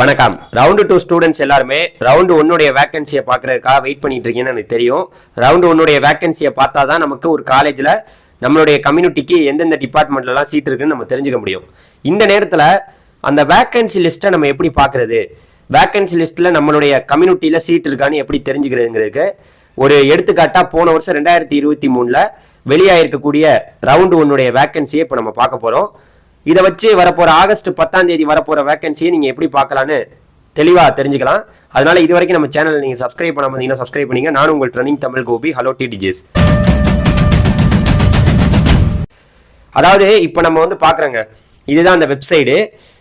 வணக்கம். Round two students எல்லாருமே round ஒன்னுடைய வேகன்சியை பார்க்கறதுக்காக வெயிட் பண்ணிட்டு இருக்கீங்கன்னு எனக்கு தெரியும். ரவுண்டு ஒன்னுடைய வேகன்சியை பார்த்தா தான் நமக்கு ஒரு காலேஜில் நம்மளுடைய கம்யூனிட்டிக்கு எந்தெந்த டிபார்ட்மெண்ட்லலாம் சீட் இருக்குன்னு நம்ம தெரிஞ்சுக்க முடியும். இந்த நேரத்தில் அந்த வேகன்சி லிஸ்ட்டை நம்ம எப்படி பார்க்கறது? வேகன்சி லிஸ்ட்டில் நம்மளுடைய கம்யூனிட்டியில் சீட் இருக்கான்னு எப்படி தெரிஞ்சுக்கிறதுங்கிறதுக்கு ஒரு எடுத்துக்காட்டாக போன வருஷம் ரெண்டாயிரத்தி இருபத்தி மூணில் வெளியாகிருக்கக்கூடிய ரவுண்டு ஒன்னுடைய வேகன்சியை இப்போ நம்ம பார்க்க போகிறோம் இதை வச்சு வரப்போகிற ஆகஸ்ட் பத்தாம் தேதி வரப்போகிற வேகன்சியை நீங்கள் எப்படி பார்க்கலான்னு தெளிவாக தெரிஞ்சுக்கலாம். அதனால இது வரைக்கும் நம்ம சேனல் நீங்கள் சப்ஸ்கிரைப் பண்ண பார்த்தீங்கன்னா சப்ஸ்கிரைப் பண்ணிங்க. நானும் உங்கள் ட்ரெனிங் தமிழ் கோபி ஹலோ டிடிஜிஸ் அதாவது இப்போ நம்ம வந்து பார்க்குறோங்க. இதுதான் அந்த வெப்சைடு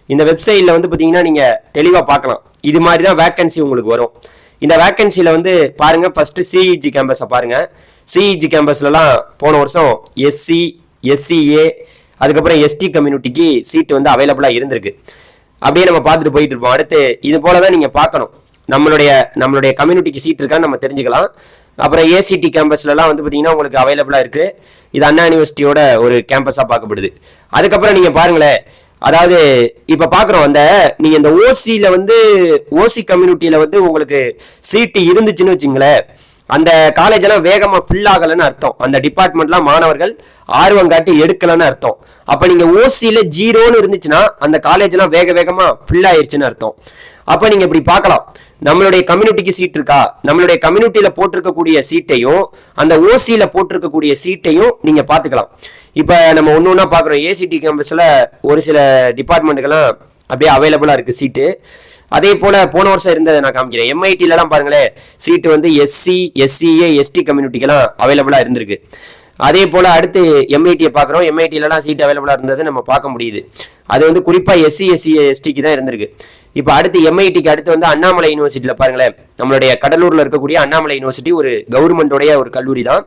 இந்த வெப்சைட்டில் வந்து பார்த்தீங்கன்னா நீங்கள் தெளிவாக பார்க்கலாம். இது மாதிரி தான் வேக்கன்சி உங்களுக்கு வரும். இந்த வேக்கன்சியில் வந்து பாருங்க ஃபஸ்ட்டு சிஇஜி கேம்பஸை பாருங்கள் சிஇஜி கேம்பஸ்லலாம் போன வருஷம் எஸ்சி எஸ்சிஏ அதுக்கப்புறம் எஸ்டி கம்யூனிட்டிக்கு சீட்டு வந்து அவைலபிளாக இருந்திருக்கு. அப்படியே நம்ம பார்த்துட்டு போயிட்டு இருப்போம். அடுத்து இது போல தான் நீங்கள் பார்க்கணும். நம்மளுடைய நம்மளுடைய கம்யூனிட்டிக்கு சீட் இருக்கான்னு நம்ம தெரிஞ்சுக்கலாம். அப்புறம் ஏசிடி கேம்பஸ்லலாம் வந்து பார்த்தீங்கன்னா உங்களுக்கு அவைலபிளாக இருக்குது இது அண்ணா யூனிவர்சிட்டியோட ஒரு கேம்பஸாக பார்க்கப்படுது. அதுக்கப்புறம் நீங்கள் பாருங்களேன். அதாவது இப்போ பார்க்குறோம் அந்த நீங்கள் இந்த ஓசியில் வந்து ஓசி கம்யூனிட்டியில் வந்து உங்களுக்கு சீட்டு இருந்துச்சுன்னு வச்சுங்களேன். அந்த காலேஜ் எல்லாம் வேகமா ஃபில் ஆகலைன்னு அர்த்தம். அந்த டிபார்ட்மெண்ட்லாம் மாணவர்கள் ஆர்வம் காட்டி எடுக்கலன்னு அர்த்தம். அப்ப நீங்க ஓசியில ஜீரோன்னு இருந்துச்சுன்னா அந்த காலேஜ் எல்லாம் வேக வேகமா ஃபில் ஆயிருச்சுன்னு அர்த்தம். அப்ப நீங்க இப்படி பார்க்கலாம். நம்மளுடைய கம்யூனிட்டிக்கு சீட் இருக்கா? நம்மளுடைய கம்யூனிட்டியில போட்டிருக்கக்கூடிய சீட்டையும் அந்த ஓசியில போட்டிருக்கக்கூடிய சீட்டையும் நீங்க பாத்துக்கலாம் இப்ப நம்ம ஒன்னு ஒன்னா பாக்குறோம் ஏசிடி கேம்பஸ்ல ஒரு சில டிபார்ட்மெண்ட்டுக்கெல்லாம் அப்படியே அவைலபிளா இருக்கு சீட்டு அதே போல போன வருஷம் இருந்ததை நான் காமிக்கிறேன். எம்ஐடிலலாம் பாருங்களேன் சீட்டு வந்து எஸ்சி எஸ்சிஏ எஸ்டி கம்யூனிட்டிக்கெல்லாம் அவைலபிளாக இருந்திருக்கு. அதே போல் அடுத்து எம்ஐடியை பார்க்குறோம். எம்ஐடிலலாம் சீட் அவைலபிளாக இருந்தது நம்ம பார்க்க முடியுது. அது வந்து குறிப்பாக எஸ்சி எஸ்சி எஸ்டிக்கு தான் இருந்திருக்கு. இப்போ அடுத்து எம்ஐடிக்கு அடுத்து வந்து அண்ணாமலை யூனிவர்சிட்டியில் பாருங்களேன். நம்மளுடைய கடலூரில் இருக்கக்கூடிய அண்ணாமலை யூனிவர்சிட்டி ஒரு கவர்மெண்ட்டோடைய ஒரு கல்லூரி தான்.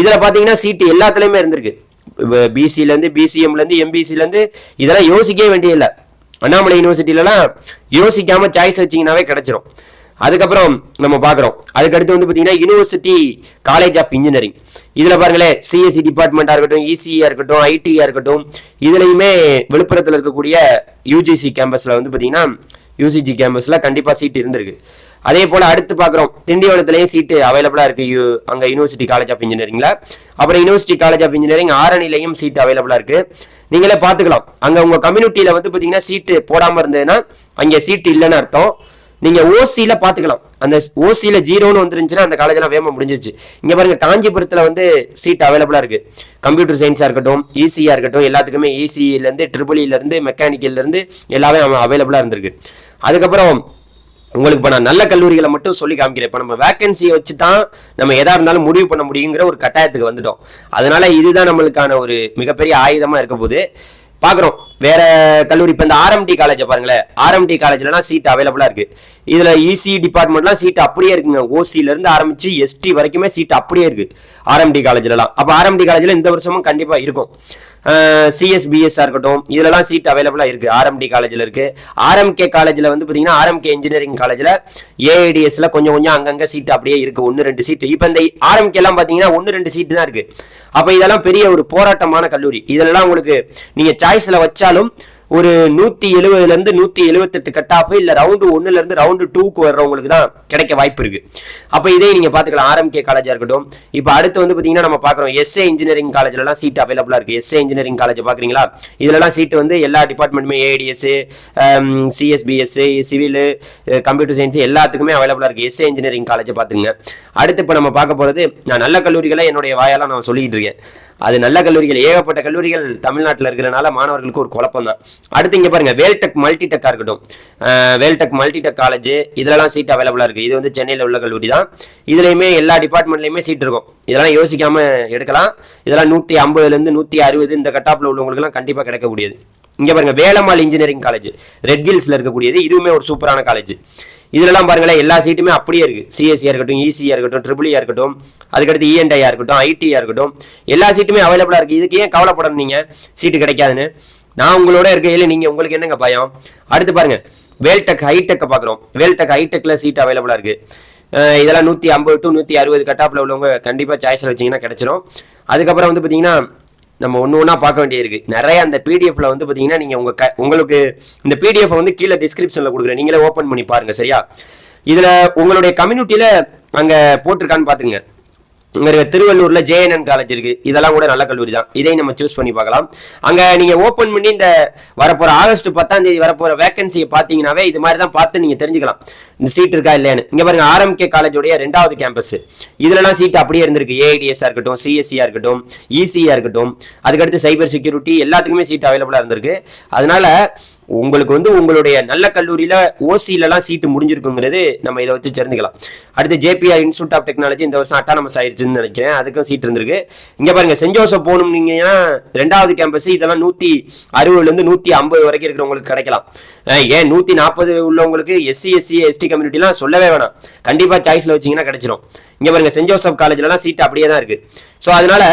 இதில் பார்த்தீங்கன்னா சீட்டு எல்லாத்துலேயுமே இருந்திருக்கு. பிசிலேருந்து பிசிஎம்லேருந்து எம்பிசிலேருந்து இதெல்லாம் யோசிக்கவே வேண்டியதில்லை. அண்ணாமலை யூனிவர்சிட்டிலலாம் யோசிக்காமல் சாய்ஸ் வச்சிங்கனாவே கிடச்சிரும். அதுக்கப்புறம் நம்ம பார்க்குறோம். அதுக்கடுத்து வந்து பார்த்தீங்கன்னா யூனிவர்சிட்டி காலேஜ் ஆஃப் இன்ஜினியரிங் இதில் பாருங்களேன் சிஎஸ்சி டிபார்ட்மெண்ட்டாக இருக்கட்டும் இசிஇயாக இருக்கட்டும் ஐடியாக இருக்கட்டும் இதுலையுமே விழுப்புரத்தில் இருக்கக்கூடிய யூஜிசி கேம்பஸில் வந்து பார்த்தீங்கன்னா யூசிஜி கேம்பஸில் கண்டிப்பாக சீட் இருந்திருக்கு. அதே போல் அடுத்து பார்க்குறோம் திண்டிவனத்துலேயும் சீட்டு அவைலபிளாக இருக்குது யூ அங்கே யூனிவர்சிட்டி காலேஜ் ஆஃப் இன்ஜினியரிங்கில் அப்புறம் யூனிவர்சிட்டி காலேஜ் ஆஃப் இன்ஜினியரிங் ஆரணிலையும் சீட் அவைலபிளாக இருக்குது நீங்களே பார்த்துக்கலாம் அங்கே உங்கள் கம்யூனிட்டியில் வந்து பார்த்தீங்கன்னா சீட்டு போடாமல் இருந்ததுன்னா அங்கே சீட்டு இல்லைன்னு அர்த்தம். நீங்கள் ஓசியில் பார்த்துக்கலாம் அந்த ஓசியில் ஜீரோன்னு வந்துருந்துச்சுன்னா அந்த காலேஜெலாம் வேகமாக முடிஞ்சிருச்சு. இங்கே பாருங்க காஞ்சிபுரத்தில் வந்து சீட் அவைலபிளாக இருக்குது கம்ப்யூட்டர் சயின்ஸாக இருக்கட்டும் ஈசியாக இருக்கட்டும் எல்லாத்துக்குமே ஈசியிலேருந்து ட்ரிபிள்இலேருந்து மெக்கானிக்கல்லேருந்து எல்லாமே அவைலபிளாக இருந்திருக்கு. அதுக்கப்புறம் உங்களுக்கு இப்போ நான் நல்ல கல்லூரிகளை மட்டும் சொல்லி காமிக்கிறேன். இப்போ நம்ம வேக்கன்சியை வச்சு தான் நம்ம எதாக இருந்தாலும் முடிவு பண்ண முடியுங்கிற ஒரு கட்டாயத்துக்கு வந்துட்டோம். அதனால இதுதான் நம்மளுக்கான ஒரு மிகப்பெரிய ஆயுதமாக இருக்க போது பார்க்குறோம் வேற கல்லூரி இப்போ இந்த ஆர்எம்டி காலேஜை பாருங்களேன். ஆர்எம்டி காலேஜ்லலாம் சீட் அவைலபிளாக இருக்குது இதில் இசி டிபார்ட்மெண்ட்லாம் சீட் அப்படியே இருக்குங்க. ஓசியிலேருந்து ஆரம்பித்து எஸ்டி வரைக்குமே சீட் அப்படியே இருக்குது ஆர்எம்டி காலேஜ்லலாம் அப்போ ஆர்எம்டி காலேஜில் இந்த வருஷமும் கண்டிப்பாக இருக்கும். சிஎஸ்பிஎஸ்ஸாக இருக்கட்டும் இதுலலாம் சீட் அவைலபிளாக இருக்குது ஆர்எம்டி காலேஜில் இருக்குது ஆர்எம்கே காலேஜில் வந்து பார்த்தீங்கன்னா ஆர்எம்கே இன்ஜினியரிங் காலேஜில் ஏஐடிஎஸ்ல கொஞ்சம் கொஞ்சம் அங்கங்கே சீட் அப்படியே இருக்குது ஒன்று ரெண்டு சீட்டு இப்போ இந்த ஆர்எம்கேலாம் பார்த்தீங்கன்னா ஒன்று ரெண்டு சீட்டு தான் இருக்குது அப்போ இதெல்லாம் பெரிய ஒரு போராட்டமான கல்லூரி. இதெல்லாம் உங்களுக்கு நீங்கள் சாய்ஸில் வச்சாலும் ஒரு நூத்தி எழுபதுல இருந்து நூத்தி எழுபத்தெட்டு கட் ஆஃப் இல்ல ரவுண்டு ஒன்னுல இருந்து ரவுண்டு டூக்கு வர்றவங்களுக்கு தான் கிடைக்க வாய்ப்பு இருக்கு. அப்ப இதே நீங்க பாத்துக்கலாம் ஆர்எம்கே காலேஜா இருக்கட்டும். இப்ப அடுத்து வந்து பாத்தீங்கன்னா நம்ம பாக்குறோம் எஸ்ஏ இன்ஜினியரிங் காலேஜ்ல எல்லாம் சீட் அவைலபிளா இருக்கு. எஸ்ஏ இன்ஜினியரிங் காலேஜ் பாக்குறீங்களா இதுலலாம் சீட் வந்து எல்லா டிபார்ட்மெண்ட்டுமே ADS CSBS civil computer science எல்லாத்துக்குமே அவைலபிளா இருக்கு. எஸ்ஏ இன்ஜினியரிங் காலேஜ் பாத்துங்க அடுத்து இப்ப நம்ம பார்க்க போறது நான் நல்ல கல்லூரிகளை என்னுடைய வாயால நான் சொல்லிட்டு இருக்கேன். அது நல்ல கல்லூரிகள் ஏகப்பட்ட கல்லூரிகள் தமிழ்நாட்டில் இருக்கிறனால மாணவர்களுக்கு ஒரு குழப்பம் தான் அடுத்து இங்கே பாருங்க வேல்டெக் மல்டிடெக்காக இருக்கட்டும். வேல்டெக் மல்டிடெக் காலேஜ் இதெல்லாம் சீட் அவைலபிளாக இருக்குது இது வந்து சென்னையில் உள்ள கல்லூரி தான். இதுலையுமே எல்லா டிபார்ட்மெண்ட்லேயுமே சீட் இருக்கும். இதெல்லாம் யோசிக்காமல் எடுக்கலாம். இதெல்லாம் நூற்றி ஐம்பதுலேருந்து நூற்றி அறுபது இந்த கட்டாப்பில் உள்ளவங்களுக்குலாம் கண்டிப்பாக கிடைக்கக்கூடியது. இங்கே பாருங்க வேலம்மாள் இன்ஜினியரிங் காலேஜ் ரெட் ஹில்ஸில் இருக்கக்கூடியது. இதுவுமே ஒரு சூப்பரான காலேஜ் இதுலலாம் பாருங்களேன் எல்லா சீட்டுமே அப்படியே இருக்கு. சிஎஸ்சியாக இருக்கட்டும் இசியாக இருக்கட்டும் ட்ரிபிள்யாக e இருக்கட்டும் அதுக்கடுத்து இஎன்ஐயா இருக்கட்டும் ஐடியாக இருக்கட்டும் எல்லா சீட்டுமே அவைலபிளாக இருக்குது இதுக்கு ஏன் கவலைப்படணும் நீங்கள் சீட்டு கிடைக்காதுன்னு. நான் உங்களோட இருக்கையில நீங்க உங்களுக்கு என்னங்க பயம்? அடுத்து பாருங்க. வேல்டெக் ஹைடெக்கை பார்க்குறோம். வேல்டெக் ஹைடெக்ல சீட் அவைலபிளா இருக்கு. இதெல்லாம் நூற்றி ஐம்பது டு நூற்றி அறுபது கட்டாப்பில் உள்ளவங்க கண்டிப்பாக சாய்ஸில் வச்சிங்கன்னா கிடைச்சிரும். அதுக்கப்புறம் வந்து பார்த்தீங்கன்னா நம்ம ஒன்று ஒன்றா பார்க்க வேண்டியிருக்கு. நிறைய அந்த பிடிஎஃப்ல வந்து பார்த்தீங்கன்னா நீங்கள் உங்கள் க உங்களுக்கு இந்த பிடிஎஃப் வந்து கீழே டிஸ்கிரிப்ஷனில் கொடுக்குறேன். நீங்களே ஓப்பன் பண்ணி பாருங்க சரியா? இதில் உங்களுடைய கம்யூனிட்டியில் அங்கே போட்டிருக்கான்னு பார்த்துங்க இங்க இருக்க திருவள்ளூர்ல ஜேஎன்என் காலேஜ் இருக்கு. இதெல்லாம் கூட நல்ல கல்லூரி தான். இதையும் நம்ம சூஸ் பண்ணி பார்க்கலாம். அங்க நீங்க ஓபன் பண்ணி இந்த வரப்போற ஆகஸ்ட் பத்தாம் தேதி வரப்போற வேகன்சியை பாத்தீங்கன்னாவே இது மாதிரி தான் பார்த்து நீங்க தெரிஞ்சுக்கலாம். இந்த சீட் இருக்கா இல்லையான்னு. இங்க பாருங்க ஆர்எம்கே காலேஜோடைய ரெண்டாவது கேம்பஸ் இதுலலாம் சீட் அப்படியே இருந்திருக்கு. ஏஐடிஎஸ்ஆ இருக்கட்டும் சிஎஸ்சியா இருக்கட்டும் இசியாக இருக்கட்டும். அதுக்கடுத்து சைபர் செக்யூரிட்டி எல்லாத்துக்குமே சீட் அவைலபிளா இருந்திருக்கு. அதனால உங்களுக்கு வந்து உங்களுடைய நல்ல கல்லூரியில ஓசியிலலாம் சீட்டு முடிஞ்சிருக்குங்கிறது நம்ம இதை வச்சு தெரிஞ்சுக்கலாம். அடுத்து ஜேபிஆர் இன்ஸ்டியூட் ஆஃப் டெக்னாலஜி இந்த வருஷம் அட்டானமஸ் ஆயிடுச்சுன்னு நினைக்கிறேன். அதுக்கும் சீட் இருந்திருக்கு. இங்கே பாருங்க சென்ட் ஜோசப் போகணும்னீங்கன்னா ரெண்டாவது கேம்பஸ் இதெல்லாம் நூற்றி அறுபதுலேருந்து நூற்றி ஐம்பது வரைக்கும் இருக்கிறவங்களுக்கு கிடைக்கலாம். ஏன் நூற்றி நாற்பது உள்ளவங்களுக்கு எஸ்சி எஸ்சி எஸ்டி கம்யூனிட்டிலாம் சொல்லவே வேணாம். கண்டிப்பாக சாய்ஸில் வச்சீங்கன்னா கிடைச்சிரும். இங்கே பாருங்க சென்ட் ஜோசப் காலேஜ்லலாம் சீட் அப்படியே தான் இருக்குது ஸோ அதனால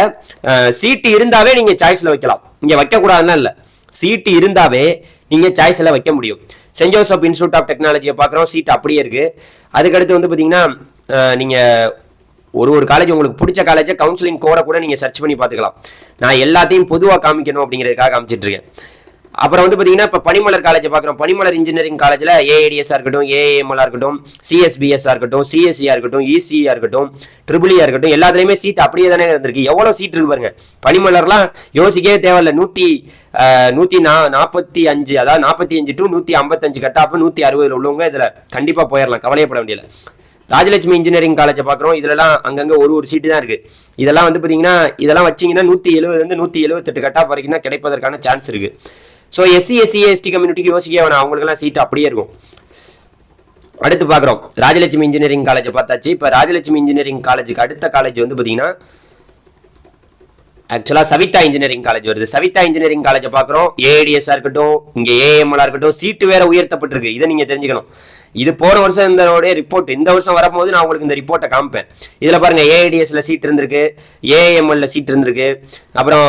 சீட்டு இருந்தாவே நீங்கள் சாய்ஸில் வைக்கலாம். இங்கே வைக்க இல்லை. சீட்டு இருந்தாவே நீங்கள் சாய்ஸ் எல்லாம் வைக்க முடியும். சென்ட் ஜோசப் இன்ஸ்டியூட் ஆஃப் டெக்னாலஜியை பார்க்குறோம். சீட் அப்படியே இருக்குது அதுக்கடுத்து வந்து பார்த்தீங்கன்னா நீங்கள் ஒரு ஒரு காலேஜ் உங்களுக்கு பிடிச்ச காலேஜை கவுன்சிலிங் கோட கூட நீங்கள் சர்ச் பண்ணி பார்த்துக்கலாம். நான் எல்லாத்தையும் பொதுவாக காமிக்கணும் அப்படிங்கிறதுக்காக காமிச்சிட்ருக்கேன் அப்புறம் வந்து பார்த்தீங்கன்னா இப்போ பனிமலர் காலேஜை பார்க்குறோம் பனிமலர் இன்ஜினியரிங் காலேஜில் ஏஏடிஎஸ்ஆ இருக்கட்டும் ஏஏஎம்எல்ஆ இருக்கட்டும் சிஎஸ்பிஎஸ்ஆ இருக்கட்டும் சிஎஸ்சியாக இருக்கட்டும் இசிஆ இருக்கட்டும் ட்ரிபிளியாக இருக்கட்டும் எல்லாத்துலேயுமே சீட் அப்படியே தானே இருந்திருக்கு. எவ்வளோ சீட் இருக்கு பாருங்க. பனிமலர்லாம் யோசிக்கவே தேவையில்ல. நூற்றி நூற்றி நா நாற்பத்தி அஞ்சு அதாவது நாற்பத்தி அஞ்சு டு நூற்றி ஐம்பத்தஞ்சு கட்டாப்பு நூற்றி அறுபதில் உள்ளவங்க இதில் கண்டிப்பாக போயிடலாம் கவலையப்பட வேண்டியதில்லை. ராஜலட்சுமி இன்ஜினியரிங் காலேஜை பார்க்குறோம் இதெல்லாம் அங்கங்கே ஒரு ஒரு சீட்டு தான் இருக்குது இதெல்லாம் வந்து பார்த்தீங்கன்னா இதெல்லாம் வச்சிங்கன்னா நூற்றி எழுபதுலேருந்து நூற்றி எழுபத்தெட்டு கட்டாப் வரைக்கும் தான் கிடைப்பதற்கான சான்ஸ் இருக்குது ஸோ எஸ்சி எஸ்சி எஸ்டி கம்யூனிட்டிக்கு யோசிக்க வேணாம். அவங்களுக்குலாம் சீட் அப்படியே இருக்கும். அடுத்து பார்க்குறோம். ராஜலட்சுமி இன்ஜினியரிங் காலேஜை பார்த்தாச்சு. இப்போ ராஜலட்சுமி இன்ஜினியரிங் காலேஜுக்கு அடுத்த காலேஜ் வந்து பார்த்தீங்கன்னா ஆக்சுவலாக சவிதா இன்ஜினியரிங் காலேஜ் வருது. சவிதா இன்ஜினியரிங் காலேஜை பார்க்குறோம். ஏஏடிஎஸ்ஸாக இருக்கட்டும் இங்கே ஏஎம்எல்லாக இருக்கட்டும் சீட்டு வேற உயர்த்தப்பட்டிருக்கு. இதை நீங்கள் தெரிஞ்சுக்கணும். இது போன வருஷம் இந்த ரிப்போர்ட் இந்த வருஷம் வரும்போது நான் உங்களுக்கு இந்த ரிப்போர்ட்டை காமிப்பேன். இதில் பாருங்க ஏஐடிஎஸ்ல சீட் இருந்திருக்கு ஏஎம்எல்ல சீட் இருந்திருக்கு அப்புறம்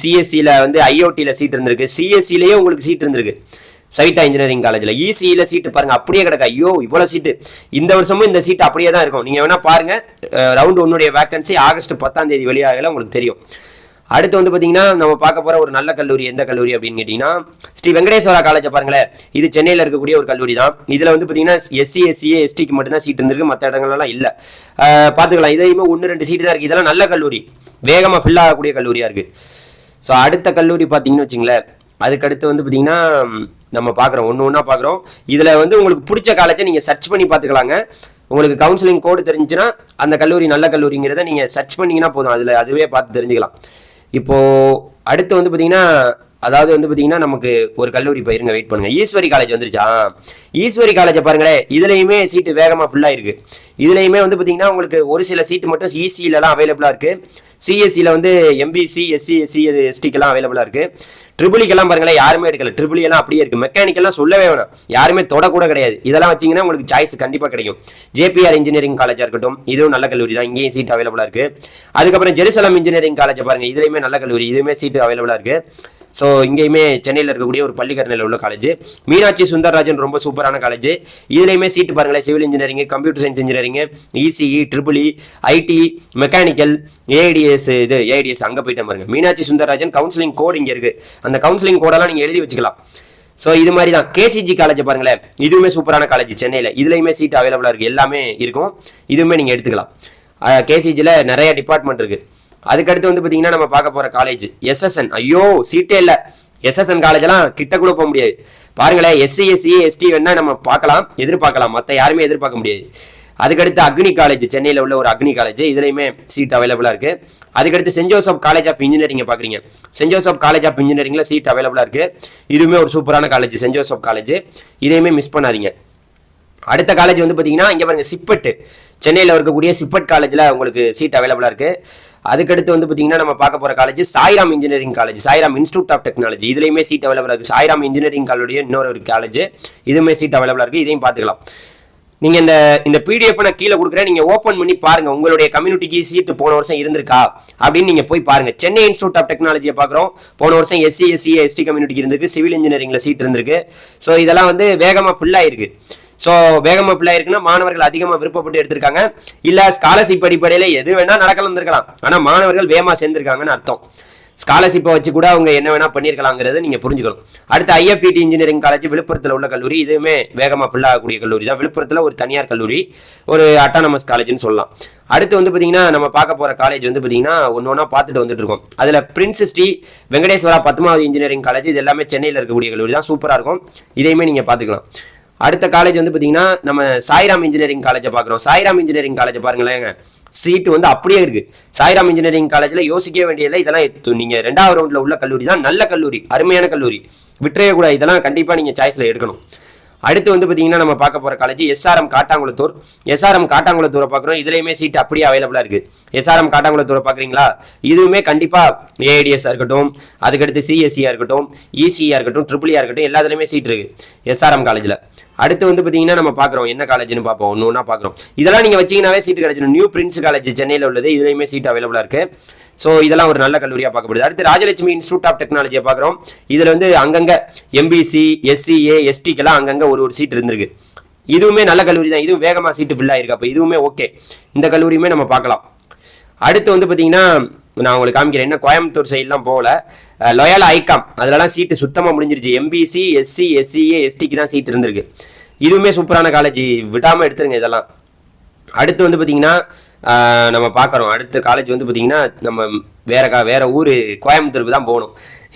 சிஎஸ்சியில் வந்து ஐஓடியில் சீட் இருந்திருக்கு. சிஎஸ்சிலேயே உங்களுக்கு சீட் இருந்திருக்கு. சவிதா இன்ஜினியரிங் காலேஜில் இசியில் சீட்டு பாருங்கள் அப்படியே கிடக்கா. ஐயோ இவ்வளோ சீட்டு இந்த வருஷமும் இந்த சீட்டு அப்படியே தான் இருக்கும். நீங்கள் வேணால் பாருங்கள் ரவுண்டு ஒன்னுடைய வேக்கன்சி ஆகஸ்ட் பத்தாம் தேதி வெளியாகல உங்களுக்கு தெரியும். அடுத்து வந்து பார்த்தீங்கன்னா நம்ம பார்க்க போகிற ஒரு நல்ல கல்லூரி எந்த கல்லூரி அப்படின்னு கேட்டிங்கன்னா ஸ்ரீ வெங்கடேஸ்வரா காலேஜை பாருங்களேன். இது சென்னையில் இருக்கக்கூடிய ஒரு கல்லூரி தான். இதில் வந்து பார்த்தீங்கன்னா எஸ்சி எஸ்சிஏ எஸ்டிக்கு மட்டும்தான் சீட் இருந்திருக்கு. மற்ற இடங்கள்லாம் இல்லை. பார்த்துக்கலாம் இதையுமே ஒன்று ரெண்டு சீட்டு தான் இருக்குது இதெல்லாம் நல்ல கல்லூரி. வேகமாக ஃபில் ஆகக்கூடிய கல்லூரியாக இருக்குது ஸோ அடுத்த கல்லூரி பார்த்தீங்கன்னு வச்சுங்களேன். அதுக்கடுத்து வந்து பார்த்தீங்கன்னா நம்ம பார்க்குறோம் ஒன்று ஒன்றா பார்க்குறோம் இதில் வந்து உங்களுக்கு பிடிச்ச காலேஜை நீங்கள் சர்ச் பண்ணி பார்த்துக்கலாங்க உங்களுக்கு கவுன்சிலிங் கோடு தெரிஞ்சுன்னா அந்த கல்லூரி நல்ல கல்லூரிங்கிறத நீங்கள் சர்ச் பண்ணிங்கன்னா போதும். அதில் அதுவே பார்த்து தெரிஞ்சுக்கலாம். இப்போது அடுத்து வந்து பார்த்திங்கன்னா அதாவது வந்து பார்த்தீங்கன்னா நமக்கு ஒரு கல்லூரி போயிருங்க வெயிட் பண்ணுங்க. ஈஸ்வரி காலேஜ் வந்துருச்சா? ஈஸ்வரி காலேஜை பாருங்களேன் இதுலையுமே சீட்டு வேகமாக ஃபுல்லாக இருக்கு இதுலையுமே வந்து பார்த்தீங்கன்னா உங்களுக்கு ஒரு சில சீட்டு மட்டும் இசியிலலாம் அவைலபிளாக இருக்கு. சிஎஸ்சியில் வந்து எம்பிசி எஸ்சி எஸ்சி எஸ்டிக்கெல்லாம் அவைலபிளாக இருக்கு. ட்ரிபிளிக்கெல்லாம் பாருங்களேன் யாருமே எடுக்கல. ட்ரிபிளியெல்லாம் அப்படியே இருக்கு. மெக்கானிக்கெல்லாம் சொல்லவே வேணாம். யாருமே தொடக்கூட கிடையாது. இதெல்லாம் வச்சிங்கன்னா உங்களுக்கு சாய்ஸ் கண்டிப்பாக கிடைக்கும். ஜேபிஆர் இன்ஜினியரிங் காலேஜாக இருக்கட்டும் இதுவும் நல்ல கல்லூரி தான். இங்கேயும் சீட் அவைலபிளாக இருக்கு. அதுக்கப்புறம் ஜெருசலம் இன்ஜினியரிங் காலேஜை பாருங்கள் இதுலையுமே நல்ல கல்லூரி இதுவுமே சீட்டு அவைலபிளாக இருக்குது ஸோ இங்கேயுமே சென்னையில் இருக்கக்கூடிய ஒரு பள்ளிக்கரணையில் உள்ள காலேஜ் மீனாட்சி சுந்தரராஜன் ரொம்ப சூப்பரான காலேஜ் இதுலையுமே சீட்டு பாருங்களேன் civil engineering computer science engineering ECE triple IT mechanical AIDS இது ஏஐடிஎஸ் அங்கே போயிட்டேன் பாருங்க. மீனாட்சி சுந்தரராஜன் கவுன்சிலிங் கோட் இங்கே இருக்கு. அந்த கவுன்சிலிங் கோடெல்லாம் நீங்கள் எழுதி வச்சுக்கலாம். ஸோ இது மாதிரி தான் கேசிஜி காலேஜ் பாருங்களேன். இதுவுமே சூப்பரான காலேஜ் சென்னையில். இதுலையுமே சீட் அவைலபிளாக இருக்குது எல்லாமே இருக்கும். இதுவுமே நீங்கள் எடுத்துக்கலாம். கேசிஜியில் நிறைய டிபார்ட்மெண்ட் இருக்குது அதுக்கடுத்து வந்து பார்த்தீங்கன்னா நம்ம பார்க்க போகிற காலேஜ் எஸ்எஸ்என் ஐயோ சீட்டே இல்லை. எஸ்எஸ்என் காலேஜெல்லாம் கிட்ட கூட போக முடியாது. பாருங்களேன் எஸ்சி எஸ்சி எஸ்டி வேணா நம்ம பார்க்கலாம் எதிர்பார்க்கலாம். மற்ற யாருமே எதிர்பார்க்க முடியாது. அதுக்கடுத்து அக்னி காலேஜ் சென்னையில் உள்ள ஒரு அக்னி காலேஜ் இதுலையுமே சீட் அவைலபிளாக இருக்குது அதுக்கடுத்து saint Joseph college of engineering பார்க்குறீங்க சென்ட் ஜோசப் காலேஜ் ஆஃப் இன்ஜினியரிங்கில் சீட் அவைலபிளாக இருக்குது இதுவுமே ஒரு சூப்பரான காலேஜ் சென்ட் ஜோசப் காலேஜ் இதையுமே மிஸ் பண்ணாதீங்க. அடுத்த காலேஜ் வந்து பார்த்தீங்கன்னா இங்கே பாருங்க சிப்பட்டு. சென்னையில் இருக்கக்கூடிய சிப்பட் காலேஜில் உங்களுக்கு சீட் அவைலபிளாக இருக்குது அதுக்கடுத்து வந்து பார்த்தீங்கன்னா நம்ம பார்க்க போகிற college Sairam engineering college Sairam institute of technology இதுலேயுமே சீட் அவைலபிளாக இருக்குது சாய்ராம் இன்ஜினியரிங் காலேஜ் இன்னொரு ஒரு காலேஜ் இதுவுமே சீட் அவைலபிளாக இருக்குது இதையும் பார்த்துக்கலாம். நீங்கள் இந்த இந்த பிடிஎஃப் நான் கீழே கொடுக்குறேன். நீங்கள் ஓப்பன் பண்ணி பாருங்கள் உங்களுடைய கம்யூனிட்டிக்கு சீட்டு போன வருஷம் இருந்திருக்கா? அப்படின்னு நீங்கள் போய் பாருங்க. சென்னை இன்ஸ்டியூட் ஆஃப் டெக்னாலஜியை பார்க்குறோம். போன வருஷம் எஸ்சி எஸ்சி எஸ்டி கம்யூனிட்டிக்கு இருந்திருக்கு. சிவில் இன்ஜினியரிங்கில் சீட் இருந்திருக்கு. ஸோ இதெல்லாம் வந்து வேகமாக ஃபுல்லாக இருக்குது ஸோ வேகம் full இருக்குன்னா மாணவர்கள் அதிகமாக விருப்பப்பட்டு எடுத்திருக்காங்க. இல்லை ஸ்காலர்ஷிப் அடிப்படையில் எது வேணால் நடக்கலாம் இருந்திருக்கலாம். ஆனால் மாணவர்கள் வேகமாக சேர்ந்துருக்காங்கன்னு அர்த்தம். ஸ்காலர்ஷிப்பை வச்சு கூட அவங்க என்ன வேணா பண்ணியிருக்கலாங்கிறத நீங்கள் புரிஞ்சுக்கணும். அடுத்து ஐஎஃப்பிடி இன்ஜினியரிங் காலேஜ் விழுப்புரத்தில் உள்ள கல்லூரி. இதுவுமே வேகமாக ஃபில் ஆகக்கூடிய கல்லூரி தான். விழுப்புரத்தில் ஒரு தனியார் கல்லூரி ஒரு அட்டானமஸ் காலேஜ்னு சொல்லலாம். அடுத்து வந்து பார்த்தீங்கன்னா நம்ம பார்க்க போகிற காலேஜ் வந்து பார்த்தீங்கன்னா ஒன்று ஒன்றா பார்த்துட்டு வந்துட்டு இருக்கோம். அதில் prince Shri Venkateswara Padmavathi engineering college இது எல்லாமே சென்னையில் இருக்கக்கூடிய கல்லூரி தான். சூப்பராக இருக்கும். இதையுமே நீங்கள் பார்த்துக்கலாம். அடுத்த காலேஜ் வந்து பார்த்தீங்கன்னா நம்ம சாய்ராம் இன்ஜினியரிங் காலேஜை பார்க்குறோம் சாய்ராம் இன்ஜினியரிங் காலேஜை பாருங்களேங்க சீட்டு வந்து அப்படியே இருக்கு. சாய்ராம் இன்ஜினியரிங் காலேஜில் யோசிக்க வேண்டியதில்லை இதெல்லாம் எத்து- நீங்கள் ரெண்டாவது ரவுண்டில் உள்ள கல்லூரி தான் நல்ல கல்லூரி அருமையான கல்லூரி. விட்டுறவே கூடாது. இதெல்லாம் கண்டிப்பாக நீங்கள் சாய்ஸில் எடுக்கணும். அடுத்து வந்து பார்த்தீங்கன்னா நம்ம பார்க்க போகிற காலேஜ் எஸ்ஆர்எம் காட்டாங்குளத்தூர். எஸ்ஆர்எம் காட்டாங்குளத்தூரை பார்க்குறோம். இதுலேயுமே சீட் அப்படியே அவைலபிளாக இருக்குது எஸ்ஆர்எம் காட்டாங்குளத்தூரை பார்க்குறீங்களா? இதுவுமே கண்டிப்பாக ஏஐடிஎஸ்ஸாக இருக்கட்டும் அதுக்கடுத்து சிஎஸ்சியாக இருக்கட்டும் இசியாக இருக்கட்டும் ட்ரிபிளியாக இருக்கட்டும் எல்லாத்துலேயுமே சீட் இருக்குது எஸ்ஆர்எம் காலேஜில் அடுத்து வந்து பார்த்தீங்கன்னா நம்ம பார்க்குறோம் என்ன காலேஜ்னு பார்ப்போம். ஒன்று ஒன்றா பார்க்குறோம். இதெல்லாம் நீங்கள் வச்சிங்கனாவே சீட் கிடைச்சிடும். நியூ பிரின்ஸ் காலேஜ் சென்னையில் உள்ளது. இதுலேயுமே சீட் அவைலபிளாக இருக்குது ஸோ இதெல்லாம் ஒரு நல்ல கல்லூரியாக பார்க்கப்படுது. அடுத்து ராஜலட்சுமி இன்ஸ்டியூட் ஆஃப் டெக்னாலஜியை பார்க்குறோம். இதில் வந்து அங்கங்கே எம்பிசி எஸ்சிஏ எஸ்டிக்கெல்லாம் அங்கங்கே ஒரு ஒரு சீட் இருந்திருக்கு. இதுவுமே நல்ல கல்லூரி தான். இதுவும் வேகமாக சீட்டு ஃபில் ஆயிருக்கு? அப்போ இதுவுமே ஓகே இந்த கல்லூரியுமே நம்ம பார்க்கலாம். அடுத்து வந்து பார்த்தீங்கன்னா நான் உங்களுக்கு காமிக்கிறேன். என்ன கோயம்புத்தூர் சைட்லாம் போகல. லொயாலா ஐகாம் அதிலலாம் சீட்டு சுத்தமாக முடிஞ்சிருச்சு. எம்பிசி எஸ்சி எஸ்சிஏ எஸ்டிக்கு தான் சீட் இருந்திருக்கு. இதுவுமே சூப்பரான காலேஜ் விடாமல் எடுத்துருங்க இதெல்லாம். அடுத்து வந்து பார்த்தீங்கன்னா நம்ம பார்க்குறோம். அடுத்த காலேஜ் வந்து பார்த்தீங்கன்னா நம்ம வேற கா வேற ஊர் கோயம்புத்தூருக்கு தான் போகணும்.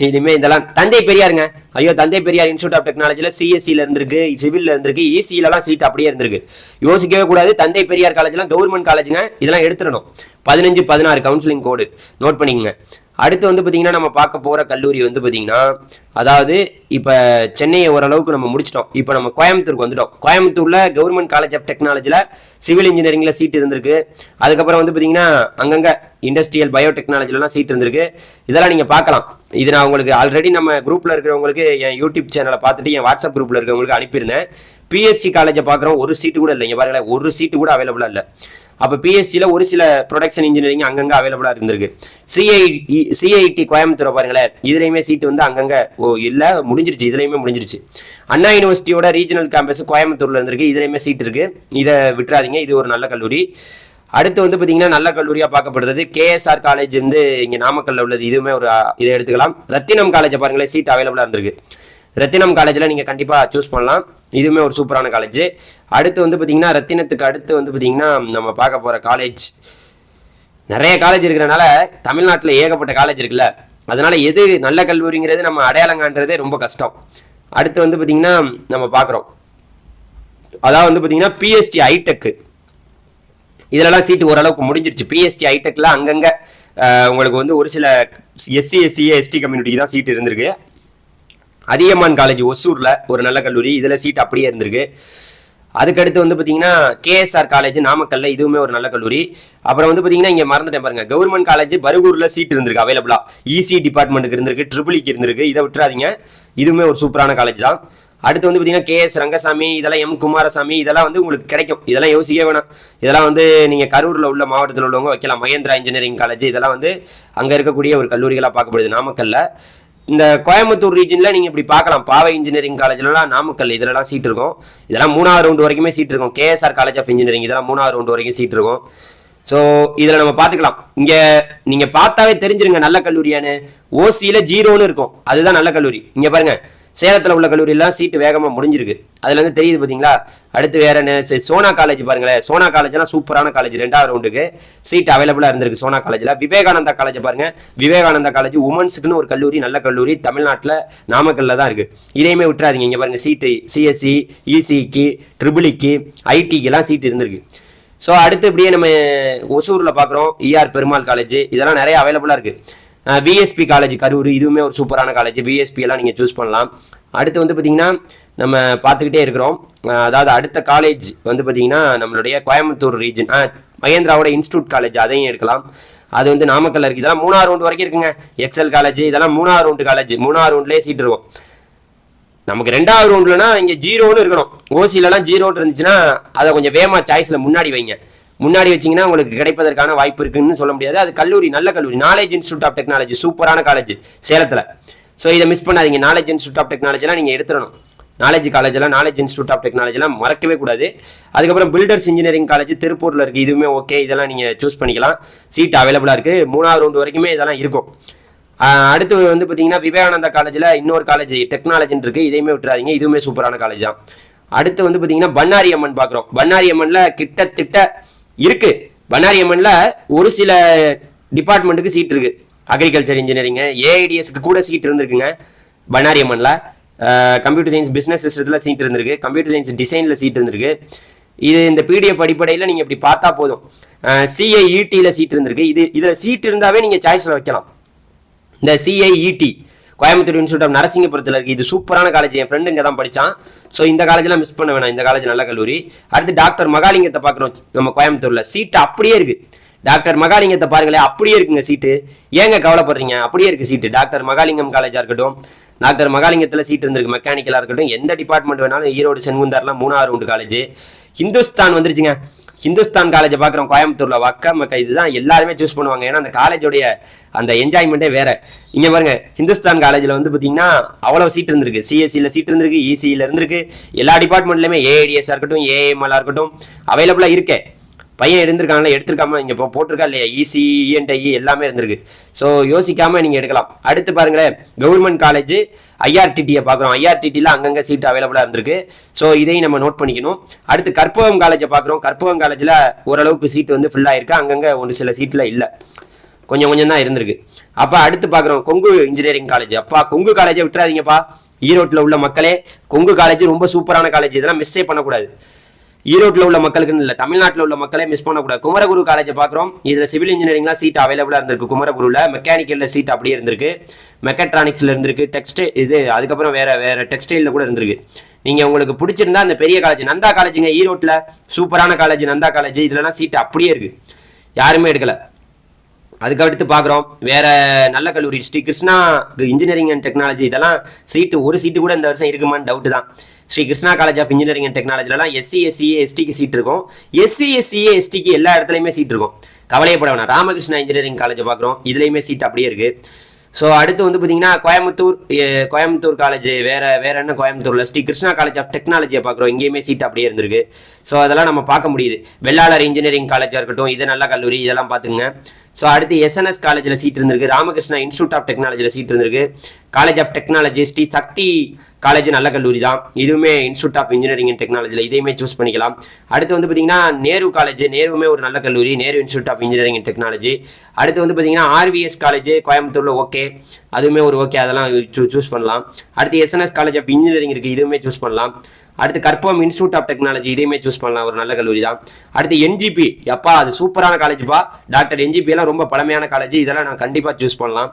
இனிமேல் இதெல்லாம் தந்தை பெரியாருங்க. ஐயோ தந்தை பெரியார் இன்ஸ்டியூட் ஆஃப் டெக்னாலஜியில் சிஎஸ்சியில் இருந்திருக்கு சிவிலில் இருந்திருக்கு இசியிலலாம் சீட் அப்படியே இருந்திருக்கு. யோசிக்கவே கூடாது தந்தை பெரியார் காலேஜ்லாம் கவர்மெண்ட் காலேஜுங்க இதெல்லாம் எடுத்துடணும். பதினஞ்சு பதினாறு கவுன்சிலிங் கோடு நோட் பண்ணிக்கங்க. அடுத்து வந்து பார்த்தீங்கன்னா நம்ம பார்க்க போகிற கல்லூரி வந்து பார்த்தீங்கன்னா அதாவது இப்போ சென்னையை ஓரளவுக்கு நம்ம முடிச்சிட்டோம். இப்போ நம்ம கோயம்புத்தூருக்கு வந்துட்டோம். கோயம்புத்தூரில் கவர்மெண்ட் காலேஜ் ஆஃப் டெக்னாலஜியில் சிவில் இன்ஜினியரிங்கில் சீட் இருந்திருக்கு. அதுக்கப்புறம் வந்து பார்த்தீங்கன்னா அங்கங்கே இண்டஸ்ட்ரியல் பயோடெக்னாலஜிலலாம் சீட் இருந்திருக்கு. இதெல்லாம் நீங்கள் பார்க்கலாம். இது நான் உங்களுக்கு ஆல்ரெடி நம்ம குரூப்பில் இருக்கிறவங்களுக்கு என் யூடியூப் சேனலை பார்த்துட்டு என் வாட்ஸ்அப் குரூப்பில் இருக்கிறவங்களுக்கு அனுப்பியிருந்தேன். பிஎஸ்சி காலேஜை பார்க்குறோம் ஒரு சீட்டு கூட இல்லை. இங்கே பாருங்களேன் ஒரு சீட்டு கூட அவைலபிளாக இல்லை. அப்போ பிஎஸ்சியில் ஒரு சில ப்ரொடக்ஷன் இன்ஜினியரிங் அங்கங்கே அவைலபிளாக இருந்திருக்கு. சிஐடி சிஐடி கோயம்புத்தூரை பாருங்களேன். இதுலேயுமே சீட்டு வந்து அங்கங்கே இல்லை முடிஞ்சிருச்சு. இதுலேயுமே முடிஞ்சிருச்சு. அண்ணா யூனிவர்சிட்டியோட ரீஜனல் கேம்பஸ் கோயம்புத்தூரில் இருந்திருக்கு இதுலேயுமே சீட் இருக்குது இதை விட்டுறாதீங்க. இது ஒரு நல்ல கல்லூரி. அடுத்து வந்து பார்த்தீங்கன்னா நல்ல கல்லூரியாக பார்க்கப்படுறது கேஎஸ்ஆர் காலேஜ் வந்து இங்கே நாமக்கல்ல உள்ளது. இதுவுமே ஒரு இதை எடுத்துக்கலாம். ரத்தினம் காலேஜை பாருங்களேன். சீட் அவைலபிளாக இருந்திருக்கு. ரத்தினம் காலேஜில் நீங்கள் கண்டிப்பாக சூஸ் பண்ணலாம். இதுவுமே ஒரு சூப்பரான காலேஜ் அடுத்து வந்து பார்த்தீங்கன்னா ரத்தினத்துக்கு அடுத்து வந்து பார்த்தீங்கன்னா நம்ம பார்க்க போகிற காலேஜ் நிறைய காலேஜ் இருக்கிறனால தமிழ்நாட்டில் ஏகப்பட்ட காலேஜ் இருக்குல்ல. அதனால எது நல்ல கல்லூரிங்கிறது நம்ம அடையாளம் காண்றதே ரொம்ப கஷ்டம். அடுத்து வந்து பார்த்தீங்கன்னா நம்ம பார்க்குறோம் அதாவது வந்து பார்த்தீங்கன்னா பிஎஸ்டி ஐடெக்கு இதிலலாம் சீட்டு ஓரளவுக்கு முடிஞ்சிருச்சு. பிஎஸ்டி ஐடெக்கில் அங்கங்கே உங்களுக்கு வந்து ஒரு சில எஸ்சி எஸ்சிஏ எஸ்டி கம்யூனிட்டிக்கு தான் சீட் இருந்திருக்கு. அதியமான் காலேஜ் ஒசூரில் ஒரு நல்ல கல்லூரி. இதில் சீட் அப்படியே இருந்திருக்கு. அதுக்கடுத்து வந்து பார்த்தீங்கன்னா கேஎஸ்ஆர் காலேஜ் நாமக்கல்ல இதுவுமே ஒரு நல்ல கல்லூரி. அப்புறம் வந்து பார்த்தீங்கன்னா இங்கே மறந்துட்டேன் பாருங்க. கவர்மெண்ட் காலேஜ் பருகூரில் சீட் இருந்திருக்கு அவைலபிளாக இசி டிபார்ட்மெண்ட்டுக்கு இருந்திருக்கு ட்ரிபிளிக்கு e இருந்திருக்கு. இதை விட்டுறாதீங்க. இதுவுமே ஒரு சூப்பரான காலேஜ் தான். அடுத்து வந்து பார்த்தீங்கன்னா கேஎஸ் ரங்கசாமி இதெல்லாம் எம் குமாரசாமி இதெல்லாம் வந்து உங்களுக்கு கிடைக்கும். இதெல்லாம் யோசிக்கவே வேணாம். இதெல்லாம் வந்து நீங்கள் கரூரில் உள்ள மாவட்டத்தில் உள்ளவங்க வைக்கலாம். மகேந்திரா இன்ஜினியரிங் காலேஜ் இதெல்லாம் வந்து அங்கே இருக்கக்கூடிய ஒரு கல்லூரிகளாக பார்க்கப்படுது நாமக்கல்ல. இந்த கோயம்புத்தூர் ரீஜனில் நீங்கள் இப்படி பார்க்கலாம். பாவை இன்ஜினியரிங் காலேஜ்லலாம் நாமக்கல் இதிலலாம் சீட் இருக்கும். இதெல்லாம் மூணாவது ரவுண்டு வரைக்குமே சீட் இருக்கும். கேஎஸ்ஆர் காலேஜ் ஆஃப் இன்ஜினியரிங் இதெல்லாம் மூணாவது ரவுண்டு வரைக்கும் சீட் இருக்கும். ஸோ இதில் நம்ம பார்த்துக்கலாம். இங்கே நீங்கள் பார்த்தாவே தெரிஞ்சிருங்க நல்ல கல்லூரியானு ஓசியில் ஜீரோன்னு இருக்கும். அதுதான் நல்ல கல்லூரி. இங்கே பாருங்கள் சேலத்தில் உள்ள கல்லூரியெல்லாம் சீட்டு வேகமாக முடிஞ்சிருக்கு. அதுலேருந்து தெரியுது பார்த்தீங்களா அடுத்து வேற என்ன? சோனா காலேஜ் பாருங்களேன். சோனா காலேஜ்லாம் சூப்பரான காலேஜ் ரெண்டாவது ரவுண்டுக்கு சீட் அவைலபிளாக இருந்திருக்கு சோனா காலேஜில் விவேகானந்தா காலேஜ் பாருங்கள் விவேகானந்தா காலேஜ் உமன்ஸுக்குன்னு ஒரு கல்லூரி நல்ல கல்லூரி. தமிழ்நாட்டில் நாமக்கல்ல தான் இருக்குது இதையுமே விட்டுறாதீங்க. இங்கே பாருங்க சீட்டு சிஎஸ்சி இசிக்கு ட்ரிபிளிக்கு ஐடிக்கெல்லாம் சீட்டு இருந்திருக்கு. ஸோ அடுத்து இப்படியே நம்ம ஒசூரில் பார்க்குறோம் இஆர் பெருமாள் காலேஜ் இதெல்லாம் நிறைய அவைலபிளாக இருக்குது பிஎஸ்பி காலேஜ் கரூர் இதுவுமே ஒரு சூப்பரான காலேஜ் பிஎஸ்பி எல்லாம் நீங்கள் சூஸ் பண்ணலாம். அடுத்து வந்து பார்த்தீங்கன்னா நம்ம பார்த்துக்கிட்டே இருக்கிறோம். அதாவது அடுத்த காலேஜ் வந்து பார்த்தீங்கன்னா நம்மளுடைய கோயம்புத்தூர் ரீஜன் மகேந்திராவோட இன்ஸ்டியூட் காலேஜ் அதையும் எடுக்கலாம். அது வந்து நாமக்கல்ல இருக்குது இதெல்லாம் மூணாவது ரவுண்டு வரைக்கும் இருக்குங்க. எக்ஸல் காலேஜ் இதெல்லாம் மூணாவது ரவுண்டு காலேஜ் மூணாவது ரவுண்ட்லேயே சீட் இருக்கும். நமக்கு ரெண்டாவது ரவுண்ட்லனா இங்கே ஜீரோன்னு இருக்கணும். ஓசிலலாம் ஜீரோன்னு இருந்துச்சுன்னா அதை கொஞ்சம் வேமா சாய்ஸில் முன்னாடி வைங்க. முன்னாடி வச்சீங்கன்னா உங்களுக்கு கிடைப்பதற்கான வாய்ப்பு இருக்குன்னு சொல்ல முடியாது. அது கல்லூரி நல்ல கல்லூரி. நாலேஜ் இன்ஸ்டியூட் ஆஃப் டெக்னாலஜி சூப்பரான காலேஜ் சேலத்தில். ஸோ இதை மிஸ் பண்ணாதீங்க. நாலேஜ் இன்ஸ்டியூட் ஆஃப் டெக்னாலஜிலாம் நீங்கள் எடுத்துடணும். நாலேஜ் காலேஜெல்லாம் நாலேஜ் இன்ஸ்டியூட் ஆஃப் டெக்னாலஜிலாம் மறக்கவே கூடாது. அதுக்கப்புறம் பில்டர்ஸ் இன்ஜினியரிங் காலேஜ் திருப்பூரில் இருக்குது இதுவுமே ஓகே இதெல்லாம் நீங்கள் சூஸ் பண்ணிக்கலாம். சீட் அவைலபிளாக இருக்குது மூணாவது ரவுண்டு வரைக்குமே இதெல்லாம் இருக்கும். அடுத்து வந்து பார்த்தீங்கன்னா விவேகானந்தா காலேஜில் இன்னொரு காலேஜ் டெக்னாலஜின்னு இருக்குது இதையுமே விட்டுறாதீங்க. இதுவுமே சூப்பரான காலேஜ் தான். அடுத்து வந்து பார்த்தீங்கன்னா பண்ணாரி அம்மன் பார்க்குறோம் பண்ணாரி அம்மனில் கிட்டத்தட்ட இருக்கு. பண்ணாரி அம்மனில் ஒரு சில டிபார்ட்மெண்ட்டுக்கு சீட் இருக்கு. அக்ரிகல்ச்சர் இன்ஜினியரிங் ஏஐடிஎஸ்க்கு கூட சீட் இருந்திருக்குங்க. பண்ணாரி அம்மனில் கம்ப்யூட்டர் சயின்ஸ் பிஸ்னஸ் சிஸ்டத்தில் சீட் இருந்திருக்கு. கம்ப்யூட்டர் சயின்ஸ் டிசைனில் சீட் இருந்திருக்கு. இது இந்த பிடிஎஃப் அடிப்படையில் நீங்கள் இப்படி பார்த்தா போதும். சிஐஇடியில் சீட் இருந்திருக்கு. இது இதில் சீட் இருந்தாவே நீங்கள் சாய்ஸில் வைக்கலாம். இந்த சிஐஇடி கோயம்புத்தூர் இன்ஸ்டியூட் ஆஃப் நரசிங்கபுரத்தில் இருக்குது இது சூப்பரான காலேஜ் என் ஃப்ரெண்டு இங்கே தான் படித்தான் ஸோ இந்த காலேஜ்லாம் மிஸ் பண்ண வேணாம். இந்த காலேஜ் நல்ல கல்லூரி. அடுத்து டாக்டர் மகாலிங்கத்தை பார்க்குறோம் நம்ம கோயம்புத்தூரில். சீட்டு அப்படியே இருக்குது டாக்டர் மகாலிங்கத்தை பாருங்களேன். அப்படியே இருக்குங்க சீட்டு ஏங்க கவலைப்படுறீங்க? அப்படியே இருக்குது சீட்டு டாக்டர் மகாலிங்கம் காலேஜாக இருக்கட்டும். டாக்டர் மகாலிங்கத்தில் சீட் இருந்திருக்கு. மெக்கானிக்கலாக இருக்கட்டும். எந்த டிபார்ட்மெண்ட் வேணாலும் ஈரோடு சென்குந்தார்லாம் மூணாறு உண்டு காலேஜ் ஹிந்துஸ்தான் வந்துருச்சுங்க. ஹிந்துஸ்தான் காலேஜை பார்க்குறோம் கோயம்புத்தூரில் வக்க மக்க இதுதான் எல்லாருமே சூஸ் பண்ணுவாங்க. ஏன்னா அந்த காலேஜோடைய அந்த என்ஜாய்மெண்ட்டே வேற. இங்கே பாருங்க ஹிந்துஸ்தான் காலேஜில் வந்து பார்த்தீங்கன்னா அவ்வளோ சீட் இருந்திருக்கு. சிஎஸ்சியில் சீட் இருந்திருக்கு இசியில் இருந்திருக்கு. எல்லா டிபார்ட்மெண்ட்லையுமே ஏஐடிஎஸ்ஸாக இருக்கட்டும் ஏஎம்எல்லாக இருக்கட்டும் அவைலபிளாக இருக்கே. பையன் இருந்திருக்காங்களே எடுத்திருக்காம இங்கே இப்போ போட்டிருக்கா இல்லையா? இசி இஎன்டிஇ எல்லாமே இருந்திருக்கு. ஸோ யோசிக்காமல் நீங்கள் எடுக்கலாம். அடுத்து பாருங்களேன் கவர்மெண்ட் காலேஜ் ஐஆர்டிடியை பார்க்குறோம். ஐஆர்டிடியில் அங்கங்கே சீட் அவைலபிளாக இருந்திருக்கு. ஸோ இதையும் நம்ம நோட் பண்ணிக்கணும். அடுத்து கற்பகம் காலேஜை பார்க்குறோம். கற்பகம் காலேஜில் ஓரளவுக்கு சீட் வந்து ஃபுல்லாக ஆகிருக்கு அங்கங்கே ஒரு சில சீட்டில் இல்லை. கொஞ்சம் கொஞ்சம் தான் இருந்திருக்கு. அப்போ அடுத்து பார்க்குறோம் கொங்கு இன்ஜினியரிங் காலேஜ் அப்பா கொங்கு காலேஜை விட்டுறாதீங்கப்பா. ஈரோட்டில் உள்ள மக்களே கொங்கு காலேஜ் ரொம்ப சூப்பரான காலேஜ் இதெல்லாம் மிஸ்ஸே பண்ணக்கூடாது. ஈரோட்டில் உள்ள மக்களுக்குன்னு இல்லை தமிழ்நாட்டில் உள்ள மக்களே மிஸ் பண்ணக்கூடாது. குமரகுரு காலேஜை பார்க்குறோம். இதில் சிவில் இன்ஜினியரிங்லாம் சீட் அவைலபிளாக இருந்திருக்கு குமரகுருவில் மெக்கானிக்கலில் சீட் அப்படியே இருந்திருக்கு. மெக்கட்ரானிக்ஸில் இருந்திருக்கு. டெக்ஸ்டை இது அதுக்கப்புறம் வேறு வேறு டெக்ஸ்டைலில் கூட இருந்திருக்கு. நீங்கள் உங்களுக்கு பிடிச்சிருந்தா அந்த பெரிய காலேஜ் நந்தா காலேஜுங்க ஈரோட்டில் சூப்பரான காலேஜ் நந்தா காலேஜ் இதுலலாம் சீட் அப்படியே இருக்குது யாருமே எடுக்கலை. அதுக்கு அடுத்து பார்க்குறோம். வேறு நல்ல கல்லூரி Shri Krishna engineering and technology இதெல்லாம் சீட்டு ஒரு சீட்டு கூட இந்த வருஷம் இருக்குமான்னு டவுட்டு தான். Shri Krishna college of engineering and டெக்னாலஜிலலாம் SC SCA எஸ்டிக்கு சீட் இருக்கும். எஸ்சி எஸ்சிஏ எஸ்டிக்கு எல்லா இடத்துலையுமே சீட் இருக்கும். கவலையப்பட வேணாம் ராமகிருஷ்ணா இன்ஜினியரிங் காலேஜை பார்க்குறோம். இதுலேயுமே சீட் அப்படியே இருக்குது ஸோ அடுத்து வந்து பார்த்தீங்கன்னா கோயம்புத்தூர் கோயம்புத்தூர் காலேஜ் வேறு வேற என்ன கோயம்புத்தூரில்? ஸ்ரீ கிருஷ்ணா காலேஜ் ஆஃப் டெக்னாலஜியை பார்க்குறோம். இங்கேயுமே சீட் அப்படியே இருந்திருக்கு. ஸோ அதெல்லாம் நம்ம பார்க்க முடியுது. வெள்ளாளர் இன்ஜினியரிங் காலேஜாக இருக்கட்டும் இது நல்ல கல்லூரி இதெல்லாம் பார்த்துங்க ஸோ அடுத்து எஸ்என்எஸ் காலேஜில் சீட் இருந்திருக்கு. ராமகிருஷ்ணா இன்ஸ்டியூட் ஆஃப் டெக்னாலஜியில் சீட் இருந்திருக்கு. College of technology Shri Sakthi college நல்ல கல்லூரி தான். இதுவுமே இன்ஸ்டியூட் ஆஃப் இன்ஜினியரிங் அண்ட் டெக்னாலஜியில் இதையுமே சூஸ் பண்ணிக்கலாம். அடுத்து வந்து பார்த்தீங்கன்னா நேரு காலேஜ் நேருமே ஒரு நல்ல கல்லூரி Nehru institute of engineering and technology அடுத்து வந்து பார்த்தீங்கன்னா ஆர்விஎஸ் காலேஜ் கோயம்புத்தூரில் ஓகே அதுவுமே ஒரு ஓகே அதெல்லாம் சூஸ் பண்ணலாம். அடுத்து எஸ்என்எஸ் காலேஜ் ஆஃப் இன்ஜினியரிங் இருக்குது இதுவுமே சூஸ் பண்ணலாம். அடுத்து கற்பம் இன்ஸ்டியூட் ஆஃப் டெக்னாலஜி இதையுமே சூஸ் பண்ணலாம். ஒரு நல்ல கல்லூரி தான். அடுத்து என்ஜிபி அப்பா அது சூப்பரான காலேஜ்ப்பா டாக்டர் என்ஜிபி எல்லாம் ரொம்ப பழமையான காலேஜ் இதெல்லாம் நான் கண்டிப்பாக சூஸ் பண்ணலாம்.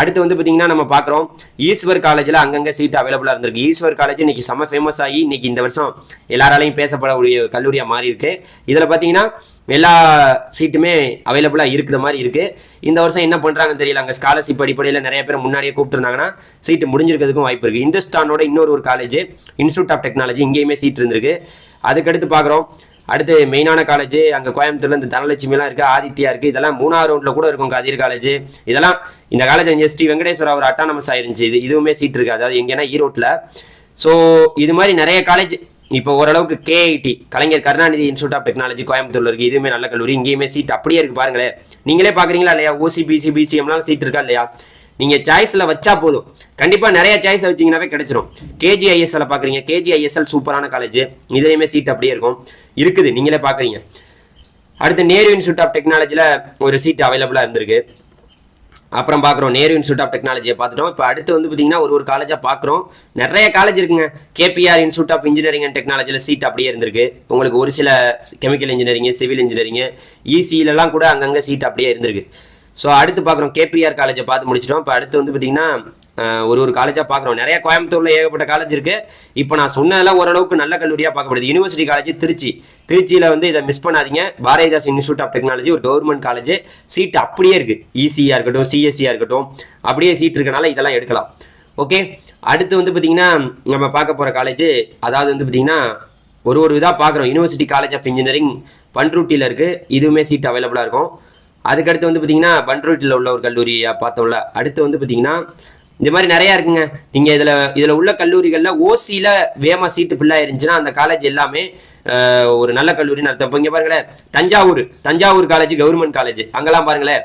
அடுத்து வந்து பார்த்தீங்கன்னா நம்ம பார்க்குறோம் ஈஸ்வர் காலேஜில் அங்கங்கே சீட் அவைலபிளாக இருந்திருக்கு. ஈஸ்வர் காலேஜ் இன்னைக்கு செம்ம ஃபேமஸ் ஆகி இன்னைக்கு இந்த வருஷம் எல்லாராலையும் பேசப்படக்கூடிய கல்லூரியாக மாறி இருக்கு இதில் பார்த்தீங்கன்னா எல்லா சீட்டுமே அவைலபிளாக இருக்கிற மாதிரி இருக்குது இந்த வருஷம் என்ன பண்ணுறாங்கன்னு தெரியல அங்கே ஸ்காலர்ஷிப் அடிப்படையில் நிறைய பேர் முன்னாடியே கூப்பிட்டுருந்தாங்கன்னா சீட்டு முடிஞ்சிருக்கிறதுக்கும் வாய்ப்பு இருக்குது இந்துஸ்தானோட இன்னொரு ஒரு காலேஜ் இன்ஸ்டியூட் ஆஃப் டெக்னாலஜி இங்கேயுமே சீட் இருந்திருக்கு. அதுக்கடுத்து பார்க்குறோம். அடுத்து மெயினான காலேஜ் அங்கே கோயம்புத்தூர்ல இந்த தனலட்சுமிலாம் இருக்குது ஆதித்யா இருக்குது இதெல்லாம் மூணாவது ரவுண்டில் கூட இருக்கும் கதிர் காலேஜ் இதெல்லாம் இந்த காலேஜ் அஞ்சு ஸ்ரீ வெங்கடேஸ்வரா ஒரு அட்டானமஸ் ஆயிருந்துச்சு. இது இதுவுமே சீட் இருக்குது அதாவது எங்கன்னா ஈரோட்டில். ஸோ இது மாதிரி நிறைய காலேஜ் இப்போ ஓரளவுக்கு KIT Kalaignar Karunanidhi institute of technology கோயம்புத்தூர்ல இருக்கு. இதுவுமே நல்ல கல்லூரி. இங்கேயுமே சீட் அப்படியே இருக்கு பாருங்களேன். நீங்களே பாக்குறீங்களா இல்லையா? ஓசி பிசி பிசிஎம்லாம் சீட் இருக்கா இல்லையா? நீங்க சாய்ஸ்ல வச்சா போதும். கண்டிப்பா நிறைய சாய்ஸ் வச்சீங்கன்னாவே கிடைச்சிரும். கேஜிஐஎஸ்எல் பாக்குறீங்க. கேஜிஐஎஸ்எல் சூப்பரான காலேஜ் இதுலயுமே சீட் அப்படியே இருக்கும். இருக்குது. நீங்களே பாக்குறீங்க. அடுத்து நேரு இன்ஸ்டியூட் ஆஃப் டெக்னாலஜியில் ஒரு சீட் அவைலபிளா இருந்திருக்கு. அப்புறம் பார்க்குறோம் நேரு இன்ஸ்டியூட் ஆஃப் டெக்னாலஜியை பார்த்துட்டோம். இப்போ அடுத்து வந்து பார்த்தீங்கன்னா ஒரு ஒரு காலேஜாக பார்க்குறோம். நிறைய காலேஜ் இருக்குங்க. KPR institute of engineering and டெக்னாலஜியில் சீட் அப்படியே இருந்திருக்கு. உங்களுக்கு ஒரு சில கெமிக்கல் இன்ஜினியரிங் சிவில் இன்ஜினியரிங் இசியிலலாம் கூட அங்கங்கே சீட் அப்படியே இருந்திருக்கு. ஸோ அடுத்து பார்க்குறோம் கேபிஆர் காலேஜை பார்த்து முடிச்சிட்டோம். இப்போ அடுத்து வந்து பார்த்தீங்கன்னா ஒரு ஒரு காலேஜாக பார்க்குறோம். நிறைய கோயம்புத்தூரில் ஏகப்பட்ட காலேஜ் இருக்குது இப்போ நான் சொன்னதெல்லாம் ஓரளவுக்கு நல்ல கல்லூரியாக பார்க்கப்படுது. University college Trichy. திருச்சியில் வந்து இதை மிஸ் பண்ணாதீங்க. பாரதிதாஸ் இன்ஸ்டியூட் ஆஃப் டெக்னாலஜி ஒரு கவர்மெண்ட் காலேஜ் சீட் அப்படியே இருக்குது இசியாக இருக்கட்டும் சிஎஸ்சியாக இருக்கட்டும். அப்படியே சீட் இருக்கனால இதெல்லாம் எடுக்கலாம். ஓகே அடுத்து வந்து பார்த்தீங்கன்னா நம்ம பார்க்க போகிற காலேஜ் அதாவது வந்து பார்த்தீங்கன்னா ஒரு ஒரு இதாக பார்க்குறோம். யூனிவர்சிட்டி காலேஜ் ஆஃப் இன்ஜினியரிங் பண்ருட்டியில் இருக்குது இதுவுமே சீட் அவைலபிளாக இருக்கும். அதுக்கடுத்து வந்து பார்த்தீங்கன்னா பண்ருட்டியில் உள்ள ஒரு கல்லூரியை பார்த்தோம்ல. அடுத்து வந்து பார்த்தீங்கன்னா இந்த மாதிரி நிறையா இருக்குங்க. நீங்கள் இதில் இதில் உள்ள கல்லூரிகளில் ஓசியில் வேமா சீட்டு ஃபுல்லாக இருந்துச்சுன்னா அந்த காலேஜ் எல்லாமே ஒரு நல்ல கல்லூரின்னு அர்த்தம். இப்போ இங்கே பாருங்களேன் Thanjavur Thanjavur college government college அங்கெல்லாம் பாருங்களேன்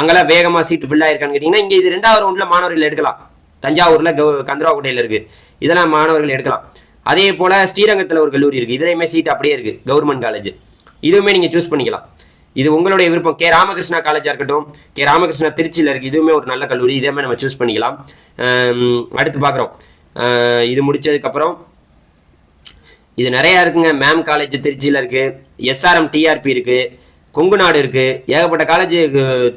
அங்கெல்லாம் வேகமாக சீட்டு ஃபில் இருக்கான்னு கேட்டிங்கன்னா இங்கே இது ரெண்டாவது ரவுண்டில் மாணவர்கள் எடுக்கலாம். தஞ்சாவூரில் கவு கந்தராவுக்கோட்டையில் இருக்குது இதெல்லாம் மாணவர்கள் எடுக்கலாம். அதே போல் ஸ்ரீரங்கத்தில் ஒரு கல்லூரி இருக்குது இதுலையுமே சீட் அப்படியே இருக்குது கவர்மெண்ட் காலேஜ் இதுவுமே நீங்கள் சூஸ் பண்ணிக்கலாம். இது உங்களுடைய விருப்பம். கே ராமகிருஷ்ணா காலேஜாக இருக்கட்டும் கே ராமகிருஷ்ணா திருச்சியில் இருக்குது இதுவுமே ஒரு நல்ல கல்லூரி. இதே மாதிரி நம்ம சூஸ் பண்ணிக்கலாம். அடுத்து பார்க்குறோம். இது முடிச்சதுக்கப்புறம் இது நிறையா இருக்குங்க. மேம் காலேஜ் திருச்சியில் இருக்குது எஸ்ஆர்எம் டிஆர்பி இருக்குது கொங்கு நாடு இருக்குது ஏகப்பட்ட காலேஜ்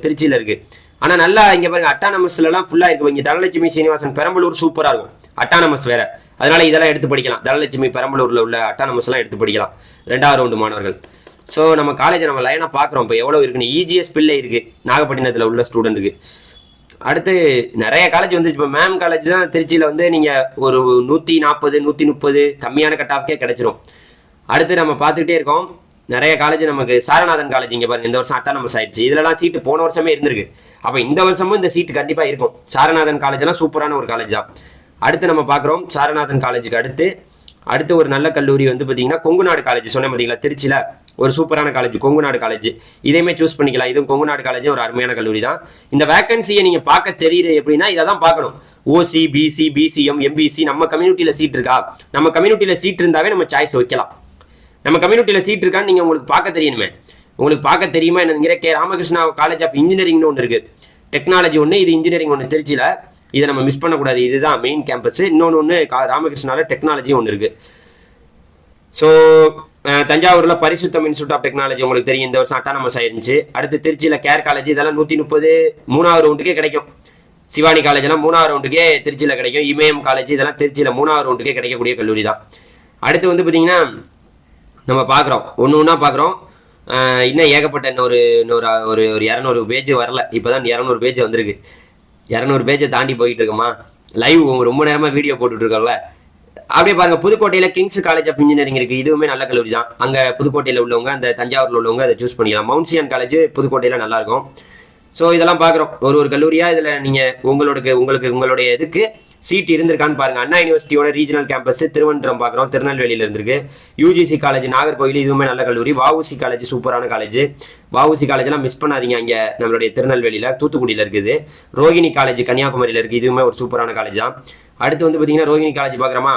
திருச்சியில் இருக்குது ஆனால் நல்லா இங்கே பாருங்க அட்டானமஸ்லலாம் ஃபுல்லாக இருக்கும் இங்கே தனலட்சுமி சீனிவாசன் பெரம்பலூர் சூப்பராக இருக்கும். அட்டானமஸ் வேறு. அதனால் இதெல்லாம் எடுத்து படிக்கலாம். தனலட்சுமி பெரம்பலூரில் உள்ள அட்டானமஸ்லாம் எடுத்து படிக்கலாம். ரெண்டாவது ரவுண்டு மாணவர்கள். ஸோ நம்ம காலேஜை நம்ம லைனாக பார்க்குறோம். இப்போ எவ்வளோ இருக்குன்னு. இஜிஎஸ் பிள்ளை இருக்குது நாகப்பட்டினத்தில் உள்ள ஸ்டூடெண்ட்டுக்கு அடுத்து நிறைய காலேஜ் வந்துச்சு. இப்போ மேம் காலேஜ் தான் திருச்சியில் வந்து நீங்கள் ஒரு நூற்றி நாற்பது நூற்றி முப்பது கம்மியான கட் ஆஃப்கே கிடச்சிரும். அடுத்து நம்ம பார்த்துக்கிட்டே இருக்கோம். நிறைய காலேஜ் நமக்கு சாரநாதன் காலேஜ் இங்கே பாருங்க. இந்த வருஷம் அட்டானமஸ் ஆயிடுச்சு. இதுலலாம் சீட்டு போன வருஷமே இருந்திருக்கு. அப்போ இந்த வருஷமும் இந்த சீட்டு கண்டிப்பாக இருக்கும். சாரநாதன் காலேஜ்லாம் சூப்பரான ஒரு காலேஜ் தான். அடுத்து நம்ம பார்க்குறோம். சாரநாதன் காலேஜுக்கு அடுத்து அடுத்த ஒரு நல்ல கல்லூரி வந்து பார்த்தீங்கன்னா கொங்குநாடு காலேஜ் சொன்னேன் பார்த்தீங்களா திருச்சியில் ஒரு சூப்பரான காலேஜ் கொங்குநாடு காலேஜ் இதையுமே சூஸ் பண்ணிக்கலாம். இதுவும் கொங்குநாடு காலேஜ் ஒரு அருமையான கல்லூரி தான். இந்த வேகன்சியை நீங்கள் பார்க்க தெரியுது எப்படின்னா இதை தான் பார்க்கணும் ஓசி பிசி பிசிஎம் எம்பிசி நம்ம கம்யூனிட்டியில் சீட் இருக்கா? நம்ம கம்யூனிட்டியில் சீட் இருந்தாவே நம்ம சாய்ஸ் வைக்கலாம். நம்ம கம்யூனிட்டியில் சீட் இருக்கான்னு நீங்கள் உங்களுக்கு பார்க்க தெரியணுமே. உங்களுக்கு பார்க்க தெரியுமா? என்னங்கிற கே ராமகிருஷ்ணா காலேஜ் ஆஃப் இன்ஜினியரிங்னு ஒன்று இருக்குது டெக்னாலஜி ஒன்று இது இன்ஜினியரிங் ஒன்று திருச்சியில் இதை நம்ம மிஸ் பண்ணக்கூடாது. இதுதான் மெயின் கேம்பஸ் இன்னொன்று ஒன்று கா ராமகிருஷ்ணாவில் டெக்னாலஜி ஒன்று இருக்குது ஸோ தஞ்சாவூரில் பரிசுத்தம் இன்ஸ்டியூட் ஆஃப் டெக்னாலஜி உங்களுக்கு தெரியும். இந்த வருஷம் அட்டானமஸ் ஆயிருந்துச்சு. அடுத்து திருச்சியில் கேர் காலேஜ் இதெல்லாம் நூற்றி முப்பது மூணாவது ரவுண்டுக்கே கிடைக்கும். சிவானி காலேஜ்லாம் மூணாவது ரவுண்டுக்கே திருச்சியில் கிடைக்கும். இமயம் காலேஜ் இதெல்லாம் திருச்சியில் மூணாவது ரவுண்டுக்கே கிடைக்கக்கூடிய கல்லூரி தான். அடுத்து வந்து பார்த்தீங்கன்னா நம்ம பார்க்குறோம் ஒன்று ஒன்றா பார்க்குறோம் இன்னும் ஏகப்பட்ட இன்னொரு இன்னொரு ஒரு ஒரு இரநூறு பேஜ் வரல. இப்போ தான் இரநூறு பேஜ் வந்திருக்கு. இரநூறு பேஜை தாண்டி போயிட்டு இருக்கோமா லைவ் ரொம்ப நேரமாக வீடியோ போட்டுட்ருக்கோம்ல. அப்படியே பாருங்க புதுக்கோட்டையில் கிங்ஸ் காலேஜ் ஆஃப் இன்ஜினியரிங் இருக்குது இதுவுமே நல்ல கல்லூரி தான். அங்கே புதுக்கோட்டையில் உள்ளவங்க அந்த தஞ்சாவூரில் உள்ளவங்க அதை சூஸ் பண்ணிக்கலாம். மவுன்சியன் காலேஜ் புதுக்கோட்டையில் நல்லா இருக்கும் ஸோ இதெல்லாம் பார்க்குறோம். ஒரு ஒரு கல்லூரியாக இதில் நீங்கள் உங்களோட உங்களுக்கு உங்களுடைய இதுக்கு சீட் இருந்திருக்கான்னு பாருங்க. அண்ணா யூனிவர்சிட்டியோட ரீஜனல் கேம்பஸ் திருவனந்தபுரம் பார்க்குறோம். திருநெல்வேலியில் இருந்திருக்கு. யூஜிசி காலேஜ் நாகர்கோவில் இதுவுமே நல்ல கல்லூரி. வாவுசி காலேஜ் சூப்பரான காலேஜ் வாவுசி காலேஜ்லாம் மிஸ் பண்ணாதீங்க அங்கே நம்மளுடைய திருநெல்வேலியில். தூத்துக்குடியில் இருக்குது. ரோஹிணி காலேஜ் கன்னியாகுமரியில் இருக்குது இதுவுமே ஒரு சூப்பரான காலேஜ் தான். அடுத்து வந்து பார்த்தீங்கன்னா ரோகிணி காலேஜ் பார்க்குறோமா?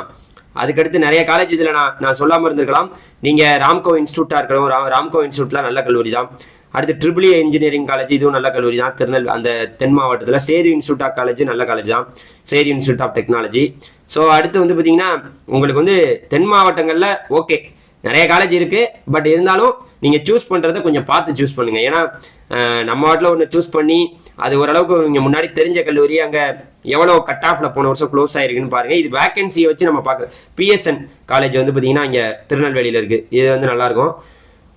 அதுக்கடுத்து நிறைய காலேஜ் இதில் நான் நான் சொல்லாமல் இருந்திருக்கலாம். நீங்கள் ராம்கோ இன்ஸ்டியூட்டாக இருக்கணும் ராம்கோ இன்ஸ்டியூட்லாம் நல்ல கல்லூரி தான். அடுத்து ட்ரிபிள் இன்ஜினியரிங் காலேஜ் இதுவும் நல்ல கல்லூரி தான். திருநெல் அந்த தென் மாவட்டத்தில் சேது இன்ஸ்டியூட் ஆஃப் காலேஜ் நல்ல காலேஜ் தான். Sethu institute of technology so அடுத்து வந்து பார்த்தீங்கன்னா உங்களுக்கு வந்து தென் மாவட்டங்களில் ஓகே நிறைய காலேஜ் இருக்குது பட் இருந்தாலும் நீங்கள் சூஸ் பண்ணுறத கொஞ்சம் பார்த்து சூஸ் பண்ணுங்கள் ஏன்னா நம்ம வாட்டில் ஒன்று சூஸ் பண்ணி அது ஓரளவுக்கு நீங்கள் முன்னாடி தெரிஞ்ச கல்லூரி அங்கே எவ்வளோ கட் ஆஃபில் போன வருஷம் க்ளோஸ் ஆயிருக்குன்னு பாருங்கள் இது வேக்கன்சியை வச்சு நம்ம பார்க்க பிஎஸ்என் காலேஜ் வந்து பார்த்தீங்கன்னா இங்கே திருநெல்வேலியில் இருக்குது இது வந்து நல்லாயிருக்கும்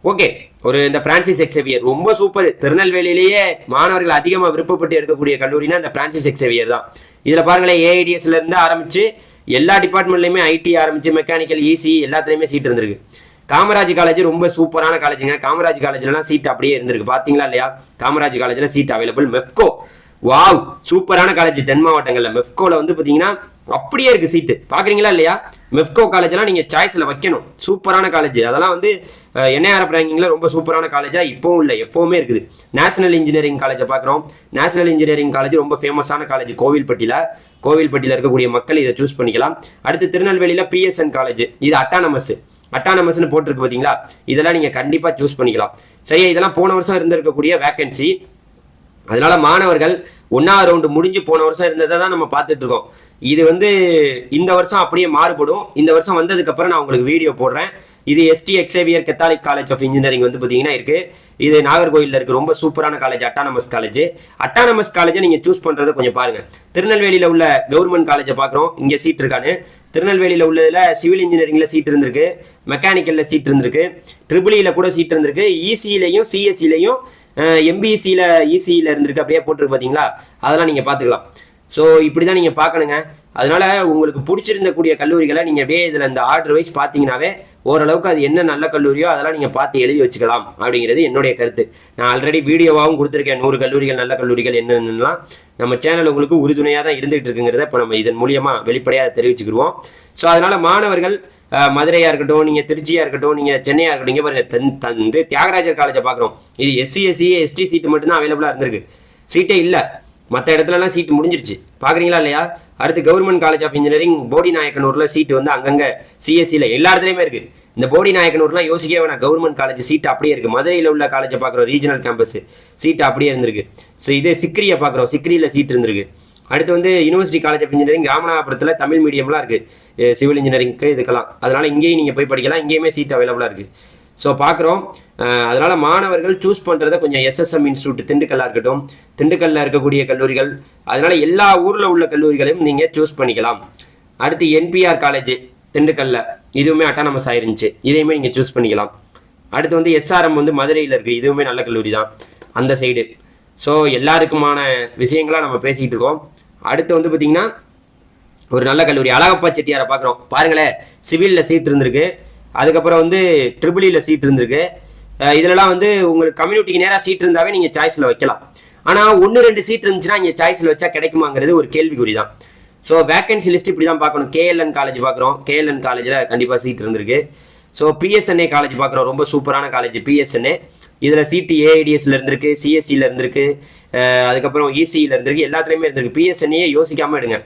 ஓகே ஒரு இந்த பிரான்சிஸ் எக்ஸேவியர் ரொம்ப சூப்பர் திருநெல்வேலியிலேயே மாணவர்கள் அதிகமாக விருப்பப்பட்டு எடுக்கக்கூடிய கல்லூரினா இந்த பிரான்சிஸ் எக்ஸேவியர் தான். இதில் பாருங்களேன் ஏஐடிஎஸ்ல இருந்து ஆரம்பிச்சு எல்லா டிபார்ட்மெண்ட்லையுமே ஐடி ஆரம்பிச்சு மெக்கானிக்கல் ஈசி எல்லாத்துலேயுமே சீட் இருந்திருக்கு. காமராஜ் காலேஜ் ரொம்ப சூப்பரான காலேஜுங்க காமராஜ் காலேஜ்லாம் சீட் அப்படியே இருந்திருக்கு. பார்த்தீங்களா இல்லையா? காமராஜ் காலேஜில் சீட் அவைலபிள் மெப்கோ வாவ் சூப்பரான காலேஜ் தென் மாவட்டங்களில். மெப்கோவில் வந்து பார்த்தீங்கன்னா அப்படியே இருக்குது சீட்டு பார்க்குறீங்களா இல்லையா? மெஃப்கோ காலேஜ்லாம் நீங்கள் சாய்ஸில் வைக்கணும். சூப்பரான காலேஜ் அதெல்லாம் வந்து என்ஐஆர்எஃப் ரேங்கிங்கில் ரொம்ப சூப்பரான காலேஜாக இப்போவும் இல்லை எப்போவுமே இருக்குது. நேஷனல் இன்ஜினியரிங் காலேஜை பார்க்குறோம். நேஷனல் இன்ஜினியரிங் காலேஜ் ரொம்ப ஃபேமஸான காலேஜ் கோவில்பட்டியில் கோவில்பட்டியில் இருக்கக்கூடிய மக்கள் இதை சூஸ் பண்ணிக்கலாம். அடுத்து திருநெல்வேலியில் பிஎஸ்என் காலேஜ் இது அட்டானமஸ் அட்டானமஸ்னு போட்டிருக்கு பார்த்தீங்களா இதெல்லாம் நீங்கள் கண்டிப்பாக சூஸ் பண்ணிக்கலாம். சரியா? இதெல்லாம் போன வருஷம் இருந்திருக்கக்கூடிய வேக்கன்சி அதனால மாணவர்கள் ஒன்றாவது ரவுண்டு முடிஞ்சு போன வருஷம் இருந்ததை தான் நம்ம பார்த்துட்டு இருக்கோம். இது வந்து இந்த வருஷம் அப்படியே மாறுபடும். இந்த வருஷம் வந்ததுக்கப்புறம் நான் உங்களுக்கு வீடியோ போடுறேன். இது ST Xavier Catholic college of engineering வந்து பார்த்தீங்கன்னா இருக்குது இது நாகர்கோயிலில் இருக்குது ரொம்ப சூப்பரான காலேஜ் அட்டானமஸ் காலேஜ் அட்டானமஸ் காலேஜை நீங்கள் சூஸ் பண்ணுறதை கொஞ்சம் பாருங்கள் திருநெல்வேலியில் உள்ள கவர்மெண்ட் காலேஜை பார்க்குறோம். இங்கே சீட் இருக்கான்னு. திருநெல்வேலியில் உள்ளதில் சிவில் இன்ஜினியரிங்கில் சீட் இருந்திருக்கு. மெக்கானிக்கலில் சீட் இருந்திருக்கு. ட்ரிபிளியில் e கூட சீட் இருந்திருக்கு. இசியிலையும் சிஎஸ்சிலையும் எம்பிசியில் இசியில் இருந்திருக்கு. அப்படியே போட்டிருக்கு பார்த்தீங்களா? அதெல்லாம் நீங்கள் பார்த்துக்கலாம். ஸோ இப்படி தான் நீங்கள் பார்க்கணுங்க. அதனால் உங்களுக்கு பிடிச்சிருந்தக்கூடிய கல்லூரிகளை நீங்கள் அப்படியே இதில் இந்த ஆர்டர் வைஸ் பார்த்தீங்கன்னாவே ஓரளவுக்கு அது என்ன நல்ல கல்லூரியோ அதெல்லாம் நீங்கள் பார்த்து எழுதி வச்சுக்கலாம் அப்படிங்கிறது என்னுடைய கருத்து. நான் ஆல்ரெடி வீடியோவாகவும் கொடுத்துருக்கேன். நூறு கல்லூரிகள் நல்ல கல்லூரிகள் என்னென்னலாம். நம்ம சேனல் உங்களுக்கு உறுதுணையாக தான் இருந்துகிட்டு இருக்குங்கிறத இப்போ நம்ம இதன் மூலியமாக வெளிப்படையாக தெரிவிச்சுக்கிடுவோம். ஸோ அதனால் மாணவர்கள் மதுரையாக இருக்கட்டும் நீங்கள் திருச்சியாக இருக்கட்டும் நீங்கள் சென்னையாக இருக்கட்டும் இங்கே பாருங்க தன் தந்து தியாகராஜர் காலேஜை பார்க்குறோம். இது எஸ்சி எஸ்சி எஸ்டி சீட்டு மட்டும்தான் அவைலபிளாக இருந்திருக்கு. சீட்டே இல்லை. மற்ற இடத்துலலாம் சீட்டு முடிஞ்சிருச்சு. பார்க்குறீங்களா இல்லையா? அடுத்து government college of engineering Bodi நாயக்கனூரில் seat வந்து அங்கங்கே சிஎஸ்சியில் எல்லா இடத்துலையுமே இருக்குது இந்த போடி நாயக்கனூர்லாம் யோசிக்கவே வேணாம். கவர்மெண்ட் காலேஜ் சீட் அப்படியே இருக்குது மதுரையில் உள்ள காலேஜை பார்க்குறோம் ரீஜனல் கேம்பஸ் சீட்டு அப்படியே இருந்திருக்கு. ஸோ இதே சிக்ரியை பார்க்குறோம் சிக்ரியில் சீட் இருந்திருக்கு. அடுத்து வந்து யூனிவர்சிட்டி காலேஜ் ஆஃப் இன்ஜினியரிங் ராமநாதபுரத்தில் தமிழ் மீடியம்லாம் இருக்குது சிவில் இன்ஜினியரிங்க்கு இதுக்கெல்லாம். அதனால் இங்கேயும் நீங்கள் போய் படிக்கலாம். இங்கேயுமே சீட் அவைலபிளாக இருக்குது ஸோ பார்க்குறோம். அதனால் மாணவர்கள் சூஸ் பண்ணுறத கொஞ்சம் எஸ்எஸ்எம் இன்ஸ்டியூட் திண்டுக்கல்லாக இருக்கட்டும் திண்டுக்கல்லில் இருக்கக்கூடிய கல்லூரிகள் அதனால் எல்லா ஊரில் உள்ள கல்லூரிகளையும் நீங்கள் சூஸ் பண்ணிக்கலாம். அடுத்து என்பிஆர் காலேஜ் திண்டுக்கல்ல. இதுவுமே அட்டானமஸ் ஆயிருந்துச்சு. இதையுமே நீங்கள் சூஸ் பண்ணிக்கலாம். அடுத்து வந்து எஸ்ஆர்எம் வந்து மதுரையில் இருக்குது இதுவுமே நல்ல கல்லூரி தான். அந்த சைடு ஸோ எல்லாருக்குமான விஷயங்களாக நம்ம பேசிக்கிட்டு இருக்கோம். அடுத்து வந்து பார்த்திங்கன்னா ஒரு நல்ல கல்லூரி அழகப்பா செட்டியாரை பார்க்குறோம். பாருங்களேன் சிவிலில் சீட் இருந்திருக்கு. அதுக்கப்புறம் வந்து ட்ரிபிளியில் e சீட் இருந்திருக்கு. இதிலலாம் இதுலலாம் வந்து உங்களுக்கு கம்யூனிட்டிக்கு நேராக சீட் இருந்தாவே நீங்கள் சாய்ஸில் வைக்கலாம். ஆனால் ஒன்று ரெண்டு சீட் இருந்துச்சுன்னா இங்கே சாய்ஸில் வச்சா கிடைக்குமாங்கிறது ஒரு கேள்விக்குறி தான் ஸோ வேகன்சி லிஸ்ட் இப்படி தான் பார்க்கணும் கேஎல்என் காலேஜ் பார்க்குறோம். கேஎல்என் காலேஜில் கண்டிப்பாக சீட் இருந்திருக்கு. ஸோ பிஎஸ்என்ஏ காலேஜ் பார்க்குறோம். ரொம்ப சூப்பரான காலேஜ் பிஎஸ்என்ஏ இதில் சிடி ஏஐடிஎஸ்ல இருந்திருக்கு சிஎஸ்சியில் இருந்திருக்கு. அதுக்கப்புறம் இசியில் இருந்திருக்கு. எல்லாத்துலேயுமே இருந்திருக்கு. பிஎஸ்என்ஏ யோசிக்காமல் எடுங்க.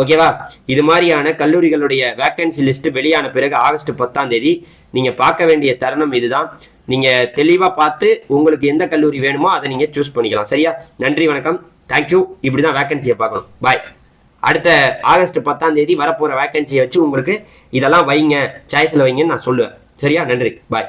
ஓகேவா? இது மாதிரியான கல்லூரிகளுடைய வேக்கன்சி லிஸ்ட் வெளியான பிறகு ஆகஸ்ட் பத்தாம் தேதி நீங்கள் பார்க்க வேண்டிய தருணம் இதுதான். நீங்கள் தெளிவாக பார்த்து உங்களுக்கு எந்த கல்லூரி வேணுமோ அதை நீங்கள் சூஸ் பண்ணிக்கலாம். சரியா? நன்றி வணக்கம். தேங்க்யூ இப்படி தான் வேக்கன்சியை பார்க்கணும். பாய் அடுத்த ஆகஸ்ட் பத்தாம் தேதி வரப்போகிற வேக்கன்சியை வச்சு உங்களுக்கு இதெல்லாம் வைங்க. சாய்ஸ்ல வைங்கன்னு நான் சொல்லுவேன். சரியா? நன்றி. பாய்